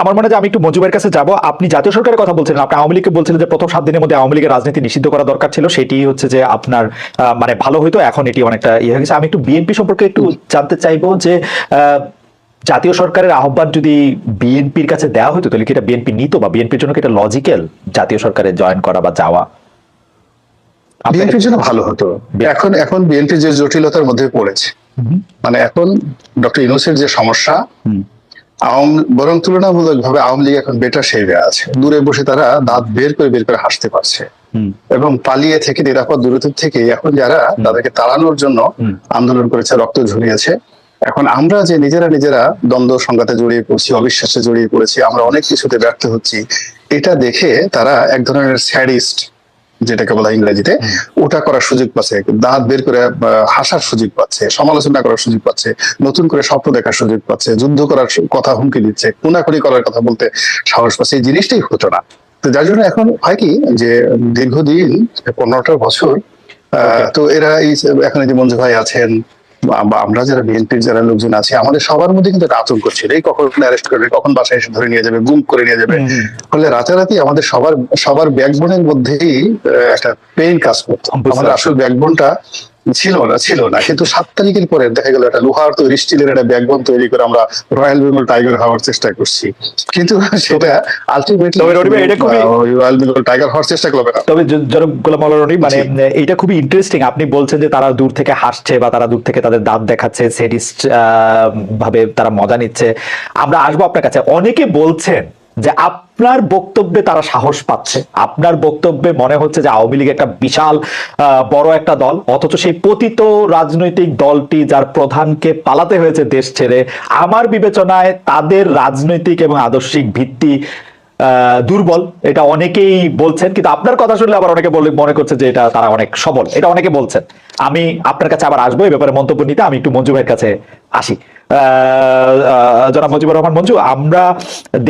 আমার মনে হয় যে আমি একটু মঞ্জুবের কাছে যাব। আপনি জাতীয় সরকারের কথা বলছিলেন আপনি আওয়ামী লীগকে বলছিলেন যে প্রথম সাত দিনের মধ্যে আওয়ামী লীগের রাজনীতি নিষিদ্ধ করা দরকার ছিল সেটি হচ্ছে যে আপনার মানে ভালো হইতো এখন এটি অনেকটা ইয়ে হয়ে গেছে। আমি একটু বিএনপি সম্পর্কে একটু জানতে চাইব যে জাতীয় সরকারের আহ্বান যদি বিএনপির কাছে দেওয়া হতো তাহলে কি এটা বিএনপি নিত বা বিএনপির জন্য কি এটা লজিক্যাল জাতীয় সরকারে জয়েন করা বা যাওয়া? বিএনপির জন্য ভালো হতো। এখন এখন বিএনপি যে জটিলতার মধ্যে পড়েছে মানে এখন ডক্টর ইউনুসের যে সমস্যা আওয়াম বরং তুলনামূলক ভাবে আওয়ামী লীগ এখন বেটার শেপে আছে। দূরে বসে তারা দাঁত বের করে বের করে হাসতে পারছে। এবং পালিয়ে থেকে নিরাপদ দূরত্ব থেকে এখন যারা তাদেরকে তাড়ানোর জন্য আন্দোলন করেছে রক্ত ঝরিয়েছে এখন আমরা যে নিজেরা নিজেরা দ্বন্দ্ব সংঘাতে জড়িয়ে পড়ছি অবিশ্বাসে জড়িয়ে পড়েছি আমরা অনেক কিছুতে ব্যর্থ হচ্ছি এটা দেখে তারা এক ধরনের স্যাডিস্ট যেটাকে বলা ইংরেজিতে ওটা করার সুযোগ পাচ্ছে। দাঁত বের করে হাসার সুযোগ পাচ্ছে সমালোচনা করার সুযোগ পাচ্ছে নতুন করে স্বপ্ন দেখার সুযোগ পাচ্ছে যুদ্ধ করার কথা হুমকি দিচ্ছে খুনাখুনি করার কথা বলতে সাহস পাচ্ছে এই জিনিসটাই হতো না। তো যার জন্য এখন হয় কি যে দীর্ঘদিন পনেরোটা বছর আহ, তো এরা এই এখন এই যে মঞ্জু ভাই আছেন বা আমরা যারা বিএনপির যারা লোকজন আছে আমাদের সবার মধ্যে কিন্তু একটা আতঙ্ক ছিল। এই কখন অ্যারেস্ট করবে কখন বাসায় এসে ধরে নিয়ে যাবে গুম করে নিয়ে যাবে। ফলে রাতারাতি আমাদের সবার সবার ব্যাকবোনের মধ্যেই একটা পেইন কাজ করতো। আমাদের আসল ব্যাকবোনটা ছিল না ছিল না। কিন্তু সাত তারিখের পরে দেখা গেল একটা লোহার তৈরি স্টিলের একটা ব্যাকবোন তৈরি করে আমরা রয়্যাল বেঙ্গল টাইগার হওয়ার চেষ্টা করছি। কিন্তু সেটা আলটিমেটলি এটা রয়্যাল বেঙ্গল টাইগার হওয়ার চেষ্টা করবে না। তবে জনাব গোলাম রনি মানে জি। এইটা খুবই ইন্টারেস্টিং আপনি বলছেন যে তারা দূর থেকে হাসছে বা তারা দূর থেকে তাদের দাঁত দেখাচ্ছে সেডিস্ট ভাবে তারা মজা নিচ্ছে। আমরা আসব আপনার কাছে। অনেকে বলছেন যে আপনার বক্তব্যে তারা সাহস পাচ্ছে। আপনার বক্তব্যে মনে হচ্ছে যে আওয়ামী লীগ একটা বিশাল বড় একটা দল, অথচ সেই পতিত রাজনৈতিক দলটি যার প্রধানকে পালাতে হয়েছে দেশ ছেড়ে, আমার বিবেচনায় তাদের রাজনৈতিক এবং আদর্শিক ভিত্তি দুর্বল। এটা অনেকেই বলছেন, কিন্তু আপনার কথা শুনলে আবার অনেকে মনে করছে যে এটা তারা অনেক সবল। এটা অনেকে বলছেন। আমি আপনার কাছে আবার আসব, এই ব্যাপারে মন্তব্য নিতে। আমি একটু মঞ্জু ভাইয়ের কাছে আসি। জনাব মুজিবুর রহমান, মঞ্জু, আমরা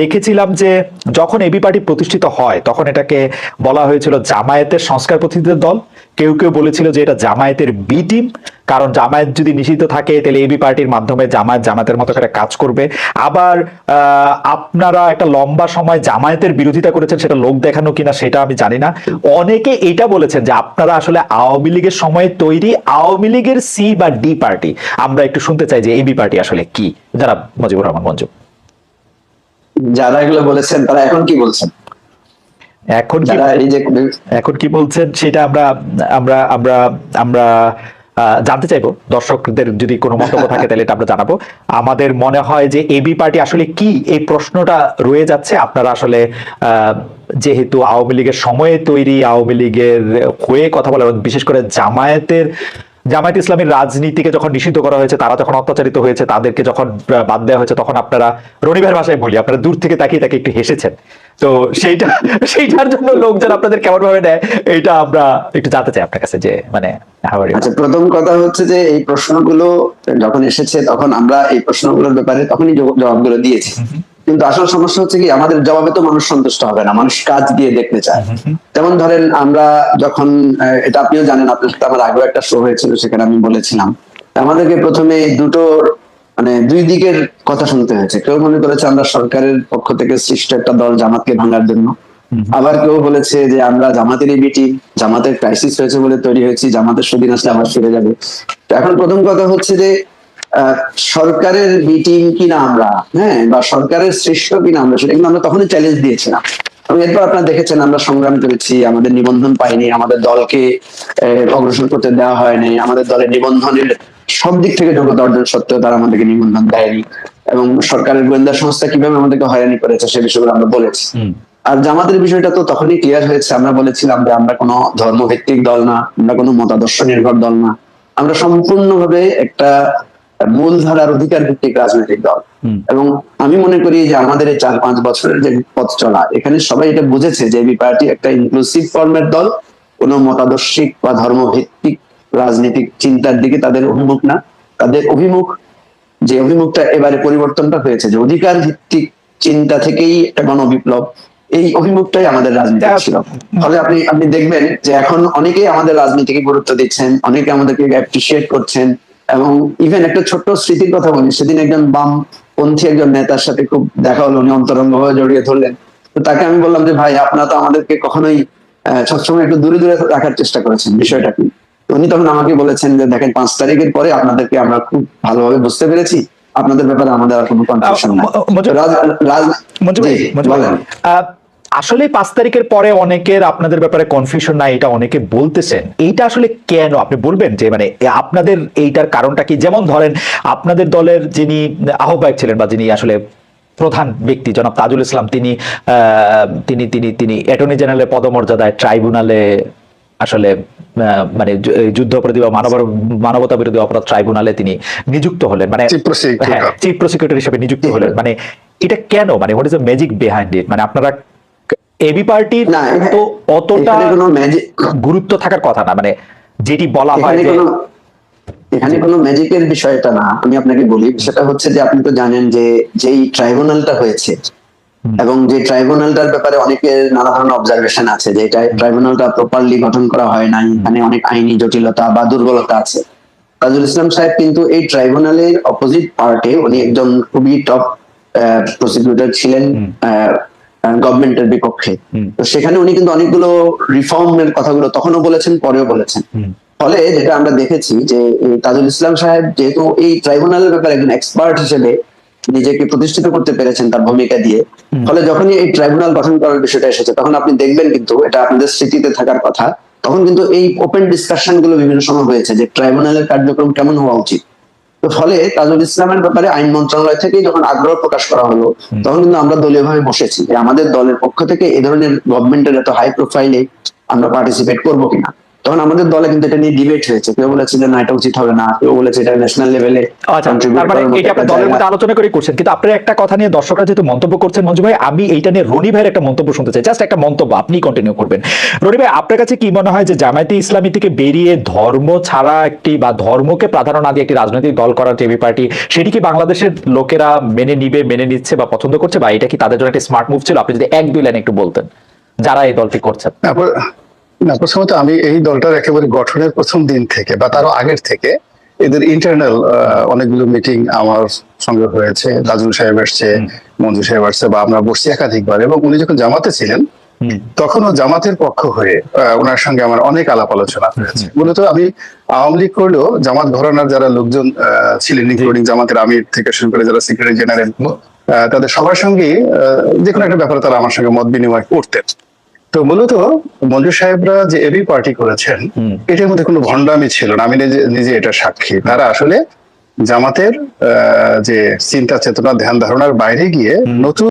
দেখেছিলাম যে যখন এবি পার্টি প্রতিষ্ঠিত হয়, তখন এটাকে বলা হয়েছিল জামায়াতের সংস্কার প্রতিনিধিদের দল। কেউ কেউ বলেছিল যে এটা জামায়াতের বি টিম কারণ জামায়াত যদি নিষিদ্ধ থাকে, তাহলে এবি পার্টির মাধ্যমে জামায়াত জামায়াতের মতো করে কাজ করবে। আবার আপনারা একটা লম্বা সময় জামায়াতের বিরোধিতা করেছেন, সেটা লোক দেখানো কিনা সেটা আমি জানি না। অনেকে এটা বলেছেন যে আপনারা আসলে আওয়ামী লীগের সময় তৈরি আওয়ামী লীগের সি বা ডি পার্টি। আমরা একটু শুনতে চাই যে এবি পার্টি আসলে কি। যারা মজিবুর রহমান মঞ্জু। যারা এগুলো বলেছেন তারা এখন কি বলছেন? এখন কি যারা এই যে এখন কি বলছেন সেটা আমরা আমরা আমরা আমরা জানতে চাইব। দর্শকদের যদি কোনো মন্তব্য থাকে, তাহলে এটা আমরা জানাব। আমাদের মনে হয় যে এবি পার্টি আসলে কি এই প্রশ্নটা রয়ে যাচ্ছে। আপনারা আসলে যেহেতু আওয়ামী লীগের সময়ে তৈরি, আওয়ামী লীগের হয়ে কথা বলা, বিশেষ করে জামায়াতের জামায়াত ইসলামের রাজনীতিকে যখন নিষিদ্ধ করা হয়েছে তারা যখন অত্যাচারিত হয়েছে তাদেরকে যখন বাদ দেওয়া হয়েছে তখন আপনারা রনিবের ভাষায় বলি আপনারা দূর থেকে তাকিয়ে তাকে একটু হেসেছেন। তো সেইটা সেইটার জন্য লোকজন আপনাদের কেমন ভাবে নেয় এইটা আমরা একটু জানতে চাই আপনার কাছে যে মানে আচ্ছা প্রথম কথা হচ্ছে যে এই প্রশ্নগুলো যখন এসেছে তখন আমরা এই প্রশ্নগুলোর ব্যাপারে তখনই জব- জবাবগুলো দিয়েছি। কিন্তু আসল সমস্যা হচ্ছে কি, আমাদের জবাবে তো মানুষ সন্তুষ্ট হবে না, মানুষ কাজ দিয়ে দেখতে চায়। যেমন ধরেন আমরা যখন এটা আপনিও জানেন, আপনার সাথে আমার আগেও একটা শো হয়েছিল, সেখানে আমি বলেছিলাম। আমাদেরকে প্রথমে দুটো মানে দুই দিকের কথা শুনতে হয়েছে। কেউ মনে করেছে আমরা সরকারের পক্ষ থেকে সৃষ্ট একটা দল জামাতকে ভাঙার জন্য। আবার কেউ বলেছে যে আমরা জামাতেরই বিটি জামাতের ক্রাইসিস হয়েছে বলে তৈরি হয়েছি, জামাতের সুদিন আসলে আবার ফিরে যাবে। এখন প্রথম কথা হচ্ছে যে সরকারের মিটিং কিনা আমরা হ্যাঁ বা সরকারের সৃষ্ট কিনা আমরা সেটা কিন্তু আমরা তখনই চ্যালেঞ্জ দিয়েছিলাম। এবং এরপর আপনারা দেখেছেন আমরা সংগ্রাম করেছি আমাদের নিবন্ধন পাইনি আমাদের দলকে অগ্রসর করতে দেওয়া হয়নি আমাদের দলের নিবন্ধনের সব দিক থেকে যোগ্যতা অর্জন সত্ত্বেও তারা আমাদেরকে নিবন্ধন দেয়নি। এবং সরকারের গোয়েন্দা সংস্থা কীভাবে আমাদেরকে হয়রানি করেছে সে বিষয়গুলো আমরা বলেছি। আর জামাতের বিষয়টা তো তখনই ক্লিয়ার হয়েছে আমরা বলেছিলাম যে আমরা কোনো ধর্মভিত্তিক দল না আমরা কোনো মতাদর্শ নির্ভর দল না। আমরা সম্পূর্ণভাবে একটা মূলধারার অধিকার ভিত্তিক রাজনৈতিক দল। এবং আমি মনে করি যে আমাদের এই চার পাঁচ বছরের যে পথ চলা এখানে সবাই এটা বুঝেছে যে এবি পার্টি একটা ইনক্লুসিভ ফর্মের দল কোনো মতাদর্শিক বা ধর্মভিত্তিক রাজনৈতিক চিন্তার দিকে তাদের অভিমুখ না। তাদের অভিমুখ যে অভিমুখটা এবারে পরিবর্তনটা হয়েছে যে অধিকার ভিত্তিক চিন্তা থেকেই একটা গণবিপ্লব এই অভিমুখটাই আমাদের রাজনীতি ছিল। ফলে আপনি আপনি দেখবেন যে এখন অনেকেই আমাদের রাজনীতিকে গুরুত্ব দিচ্ছেন অনেকে আমাদেরকে অ্যাপ্রিসিয়েট করছেন। এবং ইভেন একটা ছোট্ট স্মৃতির কথা বলি সেদিন একজন বাম পন্থী একজন নেতার সাথে খুব দেখা হলো উনি অন্তরঙ্গ ভাবে জড়িয়ে ধরলেন তো তাকে আমি বললাম যে ভাই আপনারা তো আমাদেরকে কখনোই সবসময় একটু দূরে দূরে রাখার চেষ্টা করেছেন বিষয়টা কি উনি তখন আমাকে বলেছেন যে দেখেন পাঁচ তারিখের পরে আপনাদেরকে আমরা খুব ভালোভাবে বুঝতে পেরেছি আপনাদের ব্যাপারে আমাদের আর কোনো কনফিউশন নাই আসলে পাঁচ তারিখের পরে অনেকের আপনাদের ব্যাপারে কনফিউশন নাই এটা অনেকে বলতেছেন। এইটা আসলে কেন? আপনি বলবেন যে মানে আপনাদের এইটার কারণটা কি? যেমন ধরেন আপনাদের দলের যিনি আহ্বায়ক ছিলেন বা যিনি আসলে প্রধান ব্যক্তি জনাব তাজুল ইসলাম তিনি তিনি তিনি তিনি অ্যাটর্নি জেনারেলের পদমর্যাদায় ট্রাইব্যুনালে আসলে আহ, মানে যুদ্ধ অপরাধী বা মানব মানবতা বিরোধী অপরাধ ট্রাইব্যুনালে তিনি নিযুক্ত হলেন। মানে হ্যাঁ চিফ প্রসিকিউটর হিসেবে নিযুক্ত হলেন। মানে এটা কেন? মানে what is the magic behind it মানে আপনারা এবি পার্টির তো অতটা গুরুত্ব থাকার কথা না মানে যেটি বলা হয় যে এখানে কোনো ম্যাজিকের বিষয়টা না আমি আপনাকে বলি। সেটা হচ্ছে যে আপনি তো জানেন যে যেই ট্রাইব্যুনালটা হয়েছে এবং যে ট্রাইব্যুনালটার ব্যাপারে অনেকের নানা ধরনের অবজারভেশন আছে যে এটা ট্রাইব্যুনালটা প্রপারলি গঠন করা হয় নাই এখানে অনেক আইনি জটিলতা বা দুর্বলতা আছে। তাজুল ইসলাম সাহেব কিন্তু এই ট্রাইব্যুনালের অপোজিট পার্টে উনি একজন খুবই টপ প্রসিকিউটর ছিলেন গভর্নমেন্টের বিপক্ষে। তো সেখানে উনি কিন্তু অনেকগুলো রিফর্মের কথাগুলো তখনও বলেছেন পরেও বলেছেন। ফলে যেটা আমরা দেখেছি যে তাজুল ইসলাম সাহেব যেহেতু এই ট্রাইব্যুনালের ব্যাপারে একজন এক্সপার্ট হিসেবে নিজেকে প্রতিষ্ঠিত করতে পেরেছেন তার ভূমিকা দিয়ে ফলে যখনই এই ট্রাইব্যুনাল গঠন করার বিষয়টা এসেছে তখন আপনি দেখবেন কিন্তু এটা আপনাদের স্মৃতিতে থাকার কথা তখন কিন্তু এই ওপেন ডিসকাশনগুলো বিভিন্ন সময় হয়েছে যে ট্রাইব্যুনালের কার্যক্রম কেমন হওয়া উচিত। তো ফলে তাজুল ইসলামের ব্যাপারে আইন মন্ত্রণালয় থেকে যখন আগ্রহ প্রকাশ করা হলো তখন কিন্তু আমরা দলীয় ভাবে বসেছি যে আমাদের দলের পক্ষ থেকে এ ধরনের গভর্নমেন্টের এত হাই প্রোফাইলে আমরা পার্টিসিপেট করব কিনা। তখন আমাদের দলে কিন্তু এটা নিয়ে ডিবেট হয়েছে। কেউ বলেছে যে না এটা উচিত হবে না কেউ বলেছে এটা ন্যাশনাল লেভেলে আচ্ছা মানে দলের মধ্যে আলোচনা করে করছেন। কিন্তু আপনার একটা কথা নিয়ে দর্শকরা যেহেতু মন্তব্য করছেন মঞ্জু ভাই আমি এইটা নিয়ে রনি ভাইয়ের একটা মন্তব্য শুনতে চাই। জাস্ট একটা মন্তব্য আপনি কন্টিনিউ করবেন। রনি ভাই আপনার কাছে কি মনে হয় যে জামায়াতে ইসলামী থেকে বেরিয়ে ধর্ম ছাড়া একটি বা ধর্মকে প্রাধান্য না দিয়ে একটি রাজনৈতিক দল করার টিভি পার্টি সেটি কি বাংলাদেশের লোকেরা মেনে নিবে মেনে নিচ্ছে বা পছন্দ করছে? বা এটা কি তাদের জন্য একটা স্মার্ট মুভ ছিল? আপনি যদি এক দুই লাইন একটু বলতেন যারা এই দলটি করছেন। না, প্রথমত আমি এই দলটার একেবারে গঠনের প্রথম দিন থেকে বা তারও আগের থেকে এদের ইন্টারনাল অনেকগুলো মিটিং আমার সঙ্গে হয়েছে তাজুল সাহেব আসছে মঞ্জু সাহেব আসছে বা আমরা বসছি একাধিকবার এবং উনি যখন জামাতে ছিলেন। তখনও জামাতের পক্ষ হয়ে ওনার সঙ্গে আমার অনেক আলাপ আলোচনা হয়েছে। মূলত আমি আওয়ামী লীগ করলেও জামাত ঘরানার যারা লোকজন আহ, ছিলেন ইনক্লুডিং জামাতের আমির থেকে শুরু করে যারা সেক্রেটারি জেনারেল তাদের সবার সঙ্গেই আহ, যে কোনো একটা ব্যাপারে তারা আমার সঙ্গে মত বিনিময় করতেন। তো মূলত মঞ্জু সাহেবরা যে এবি পার্টি করেছেন এটার মধ্যে কোনো ভণ্ডামি ছিল না। আমি নিজে নিজে এটা সাক্ষী। তারা আসলে জামাতের আহ, যে চিন্তা চেতনা ধ্যান ধারণার বাইরে গিয়ে নতুন